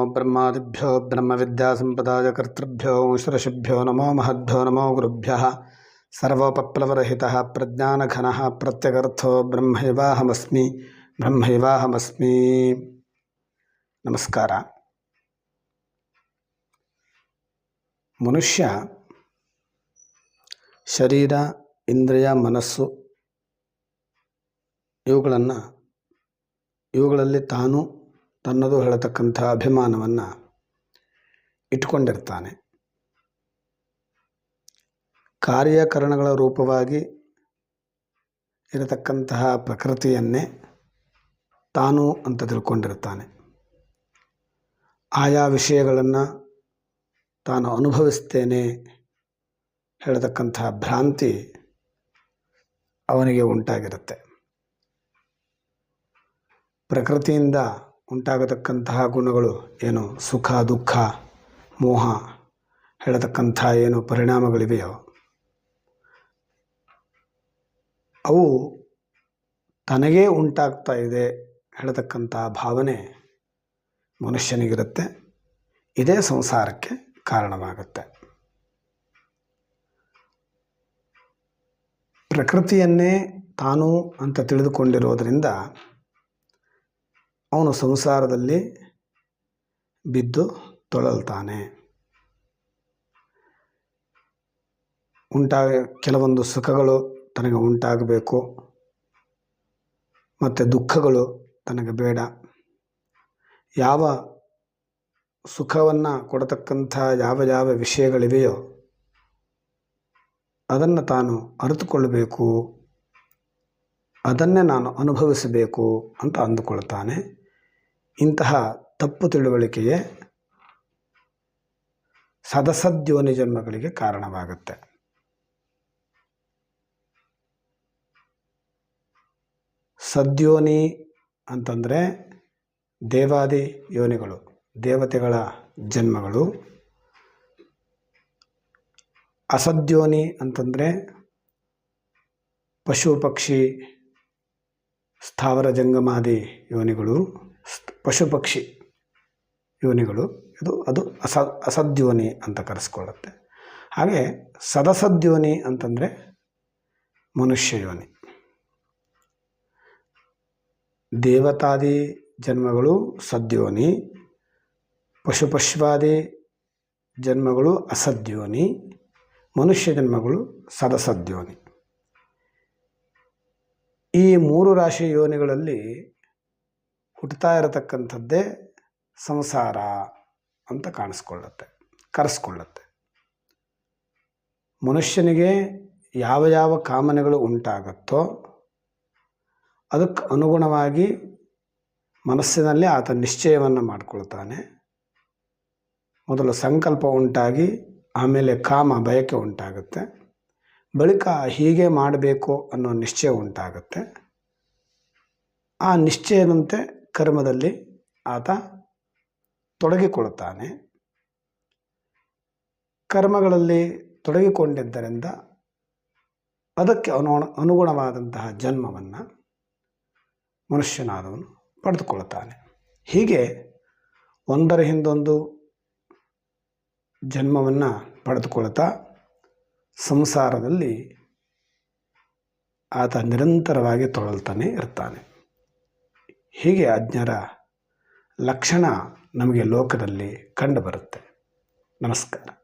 ಬ್ರಹ್ಮಾದಿಭ್ಯೋ ಬ್ರಹ್ಮವಿದ್ಯಾಸಂಪದಾಯ ಕರ್ತೃಭ್ಯೋ ಶ್ರಷಿಭ್ಯೋ ನಮೋ ಮಹದ್ಭ್ಯೋ ನಮೋ ಗುರುಭ್ಯಃ ಸರ್ವಪಪ್ಲವರಹಿತಃ ಪ್ರಜ್ಞಾನಘನಃ ಪ್ರತ್ಯಗರ್ಥೋ ಬ್ರಹ್ಮೈವಾಹಮಸ್ಮಿ ಬ್ರಹ್ಮೈವಾಹಮಸ್ಮಿ ನಮಸ್ಕಾರ ಮನುಷ್ಯ ಶರೀರ ಇಂದ್ರಿಯ ಮನಸ್ಸು ಇವುಗಳನ್ನು ಇವುಗಳಲ್ಲಿ ತಾನು ತನ್ನದು ಹೇಳತಕ್ಕಂಥ ಅಭಿಮಾನವನ್ನು ಇಟ್ಕೊಂಡಿರ್ತಾನೆ ಕಾರ್ಯಕರಣಗಳ ರೂಪವಾಗಿ ಇರತಕ್ಕಂತಹ ಪ್ರಕೃತಿಯನ್ನೇ ತಾನು ಅಂತ ತಿಳ್ಕೊಂಡಿರ್ತಾನೆ. ಆಯಾ ವಿಷಯಗಳನ್ನು ತಾನು ಅನುಭವಿಸ್ತೇನೆ ಹೇಳತಕ್ಕಂತಹ ಭ್ರಾಂತಿ ಅವನಿಗೆ ಉಂಟಾಗಿರುತ್ತೆ. ಪ್ರಕೃತಿಯಿಂದ ಉಂಟಾಗತಕ್ಕಂತಹ ಗುಣಗಳು ಏನು? ಸುಖ, ದುಃಖ, ಮೋಹ ಹೇಳತಕ್ಕಂಥ ಏನು ಪರಿಣಾಮಗಳಿವೆಯೋ ಅವು ತನಗೇ ಉಂಟಾಗ್ತಾ ಇದೆ ಹೇಳತಕ್ಕಂಥ ಭಾವನೆ ಮನುಷ್ಯನಿಗಿರುತ್ತೆ. ಇದೇ ಸಂಸಾರಕ್ಕೆ ಕಾರಣವಾಗುತ್ತೆ. ಪ್ರಕೃತಿಯನ್ನೇ ತಾನು ಅಂತ ತಿಳಿದುಕೊಂಡಿರೋದರಿಂದ ಅವನು ಸಂಸಾರದಲ್ಲಿ ಬಿದ್ದು ತೊಳಲ್ತಾನೆ. ಉಂಟಾಗ ಕೆಲವೊಂದು ಸುಖಗಳು ತನಗೆ ಉಂಟಾಗಬೇಕು. ಮತ್ತು ದುಃಖಗಳು ತನಗೆ ಬೇಡ. ಯಾವ ಸುಖವನ್ನು ಕೊಡತಕ್ಕಂಥ ಯಾವ ಯಾವ ವಿಷಯಗಳಿವೆಯೋ ಅದನ್ನು ತಾನು ಅರಿತುಕೊಳ್ಳಬೇಕು ಅದನ್ನೇ ನಾನು ಅನುಭವಿಸಬೇಕು ಅಂತ ಅಂದುಕೊಳ್ತಾನೆ. ಇಂತಹ ತಪ್ಪು ತಿಳುವಳಿಕೆಯೇ ಸದಸದ್ಯೋನಿ ಜನ್ಮಗಳಿಗೆ ಕಾರಣವಾಗುತ್ತೆ. ಸದ್ಯೋನಿ ಅಂತಂದರೆ ದೇವಾದಿ ಯೋನಿಗಳು, ದೇವತೆಗಳ ಜನ್ಮಗಳು. ಅಸದ್ಯೋನಿ ಅಂತಂದರೆ ಪಶು ಪಕ್ಷಿ ಸ್ಥಾವರ ಜಂಗಮಾದಿ ಯೋನಿಗಳು. ಪಶು ಪಕ್ಷಿ ಯೋನಿಗಳು. ಇದು ಅದು ಅಸ, ಅಸದ್ಯೋನಿ ಅಂತ ಕರೆಸ್ಕೊಳ್ಳುತ್ತೆ. ಹಾಗೆ ಸದಸದ್ಯೋನಿ ಅಂತಂದರೆ ಮನುಷ್ಯ ಯೋನಿ. ದೇವತಾದಿ ಜನ್ಮಗಳು ಸದ್ಯೋನಿ, ಪಶುಪಶ್ವಾದಿ ಜನ್ಮಗಳು ಅಸದ್ಯೋನಿ, ಮನುಷ್ಯ ಜನ್ಮಗಳು ಸದಸದ್ಯೋನಿ. ಈ ಮೂರು ರಾಶಿ ಯೋನಿಗಳಲ್ಲಿ ಹುಟ್ಟುತ್ತಾ ಇರತಕ್ಕಂಥದ್ದೇ ಸಂಸಾರ ಅಂತ ಕಾಣಿಸ್ಕೊಳ್ಳುತ್ತೆ, ಕರೆಸ್ಕೊಳ್ಳುತ್ತೆ. ಮನುಷ್ಯನಿಗೆ ಯಾವ ಯಾವ ಕಾಮನೆಗಳು ಉಂಟಾಗತ್ತೋ ಅದಕ್ಕೆ ಅನುಗುಣವಾಗಿ ಮನಸ್ಸಿನಲ್ಲಿ ಆತ ನಿಶ್ಚಯವನ್ನು ಮಾಡಿಕೊಳ್ತಾನೆ. ಮೊದಲು ಸಂಕಲ್ಪ ಉಂಟಾಗಿ ಆಮೇಲೆ ಕಾಮ ಬಯಕೆ ಉಂಟಾಗುತ್ತೆ. ಬಳಿಕ ಹೀಗೆ ಮಾಡಬೇಕು ಅನ್ನೋ ನಿಶ್ಚಯ ಉಂಟಾಗುತ್ತೆ. ಆ ನಿಶ್ಚಯದಂತೆ ಕರ್ಮದಲ್ಲಿ ಆತ ತೊಡಗಿಕೊಳ್ಳುತ್ತಾನೆ. ಕರ್ಮಗಳಲ್ಲಿ ತೊಡಗಿಕೊಂಡಿದ್ದರಿಂದ ಅದಕ್ಕೆ ಅನು ಅನುಗುಣವಾದಂತಹ ಜನ್ಮವನ್ನು ಮನುಷ್ಯನಾದವನು ಪಡೆದುಕೊಳ್ಳುತ್ತಾನೆ. ಹೀಗೆ ಒಂದರ ಹಿಂದೊಂದು ಜನ್ಮವನ್ನು ಪಡೆದುಕೊಳ್ತಾ ಸಂಸಾರದಲ್ಲಿ ಆತ ನಿರಂತರವಾಗಿ ತೊಳಲ್ತಾನೆ ಇರ್ತಾನೆ. ಹೀಗೆ ಅಜ್ಞರ ಲಕ್ಷಣ ನಮಗೆ ಲೋಕದಲ್ಲಿ ಕಂಡುಬರುತ್ತೆ ನಮಸ್ಕಾರ.